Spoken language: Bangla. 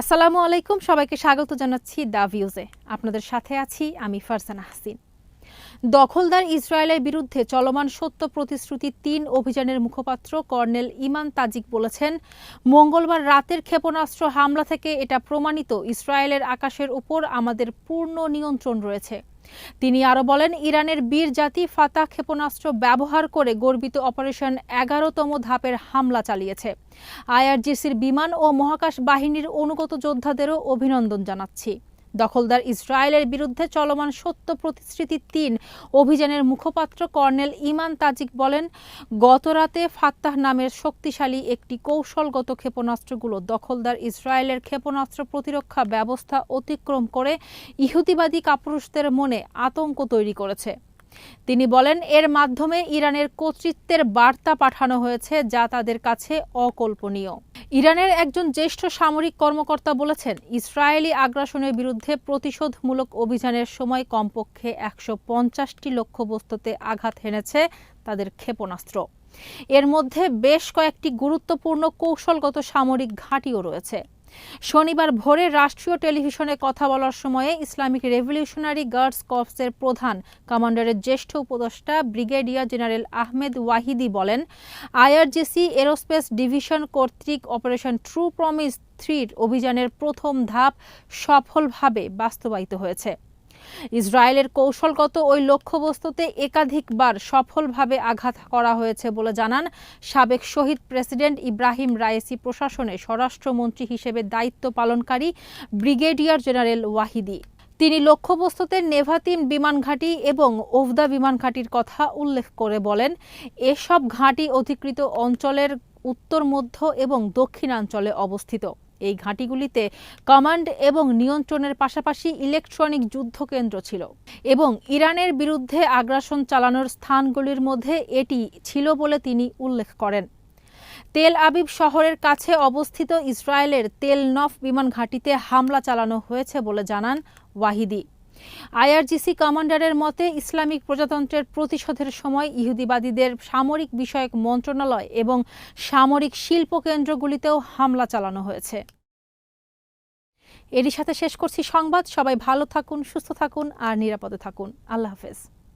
আসসালামু আলাইকুম সবাইকে স্বাগত জানাচ্ছি দ্য ভিউজে। আপনাদের সাথে আছি আমি ফারসানা হাসিন। দখলদার ইসরায়েলের বিরুদ্ধে চলমান সত্য প্রতিশ্রুতি তিন অভিযানের মুখপাত্র কর্নেল ইমান তাজিক বলেছেন, মঙ্গলবার রাতের ক্ষেপণাস্ত্র হামলা থেকে এটা প্রমাণিত ইসরায়েলের আকাশের উপর আমাদের পূর্ণ নিয়ন্ত্রণ রয়েছে। তিনি আরও বলেন, ইরানের বীর জাতি ফাতা ক্ষেপণাস্ত্র ব্যবহার করে গর্বিত অপারেশন এগারোতম ধাপের হামলা চালিয়েছে। আইআরজিসির বিমান ও মহাকাশ বাহিনীর অনুগত যোদ্ধাদেরও অভিনন্দন জানাচ্ছি। দখলদার ইসরায়েলের বিরুদ্ধে চলমান সত্য প্রতিশ্রুতি তিন। অভিযানের মুখপাত্র কর্নেল ইমান তাজিক বলেন গতরাতে ফাত্তাহ নামের শক্তিশালী একটি কৌশলগত ক্ষেপণাস্ত্রগুলো দখলদার ইসরায়েলের ক্ষেপণাস্ত্র প্রতিরক্ষা ব্যবস্থা অতিক্রম করে ইহুদিবাদী কাপুরুষদের মনে আতঙ্ক তৈরি করেছে। তিনি বলেন, এর মাধ্যমে ইরানের কর্তৃত্বের বার্তা পাঠানো হয়েছে যা তাদের কাছে অকল্পনীয়। ইরানের একজন জ্যেষ্ঠ সামরিক কর্মকর্তা বলেছেন, ইসরায়েলি আগ্রাসনের বিরুদ্ধে প্রতিশোধমূলক অভিযানের সময় কমপক্ষে একশো পঞ্চাশটি লক্ষ্যবস্তুতে আঘাত হেনেছে তাদের ক্ষেপণাস্ত্র। এর মধ্যে বেশ কয়েকটি গুরুত্বপূর্ণ কৌশলগত সামরিক ঘাঁটিও রয়েছে। শনিবার ভোরে রাষ্ট্রীয় টেলিভিশনে কথা বলার সময়ে ইসলামিক রেভলিউশনারি গার্ডস কর্পসের প্রধান কমান্ডারের জ্যেষ্ঠ উপদেষ্টা ব্রিগেডিয়ার জেনারেল আহমেদ ওয়াহিদি বলেন, আইআরজিসি এরোস্পেস ডিভিশন কর্তৃক অপারেশন ট্রু প্রমিস থ্রির অভিযানের প্রথম ধাপ সফলভাবে বাস্তবায়িত হয়েছে। ইসরায়েলের কৌশলগত ওই লক্ষ্যবস্তুতে একাধিকবার সফলভাবে আঘাত করা হয়েছে বলে জানান সাবেক শহীদ প্রেসিডেন্ট ইব্রাহিম রায়েসি প্রশাসনে স্বরাষ্ট্রমন্ত্রী হিসেবে দায়িত্ব পালনকারী ব্রিগেডিয়ার জেনারেল ওয়াহিদি। তিনি লক্ষ্যবস্তুতে নেভাতিম বিমান ঘাঁটি এবং ওভদা বিমান ঘাঁটির কথা উল্লেখ করে বলেন, এসব ঘাঁটি অধিকৃত অঞ্চলের উত্তর, মধ্য এবং দক্ষিণাঞ্চলে অবস্থিত। এই ঘাঁটিগুলিতে কমান্ড এবং নিয়ন্ত্রণের পাশাপাশি ইলেকট্রনিক যুদ্ধকেন্দ্র ছিল এবং ইরানের বিরুদ্ধে আগ্রাসন চালানোর স্থানগুলির মধ্যে এটি ছিল বলে তিনি উল্লেখ করেন। তেল আবিব শহরের কাছে অবস্থিত ইসরায়েলের তেল নফ বিমান ঘাঁটিতে হামলা চালানো হয়েছে বলে জানান ওয়াহিদি। আইআরজিসি কমান্ডারের মতে, ইসলামিক প্রজাতন্ত্রের প্রতিশোধের সময় ইহুদিবাদীদের সামরিক বিষয়ক মন্ত্রণালয় এবং সামরিক শিল্প কেন্দ্রগুলিতেও হামলা চালানো হয়েছে। এরই সাথে শেষ করছি সংবাদ। সবাই ভালো থাকুন, সুস্থ থাকুন আর নিরাপদে থাকুন। আল্লাহ হাফেজ।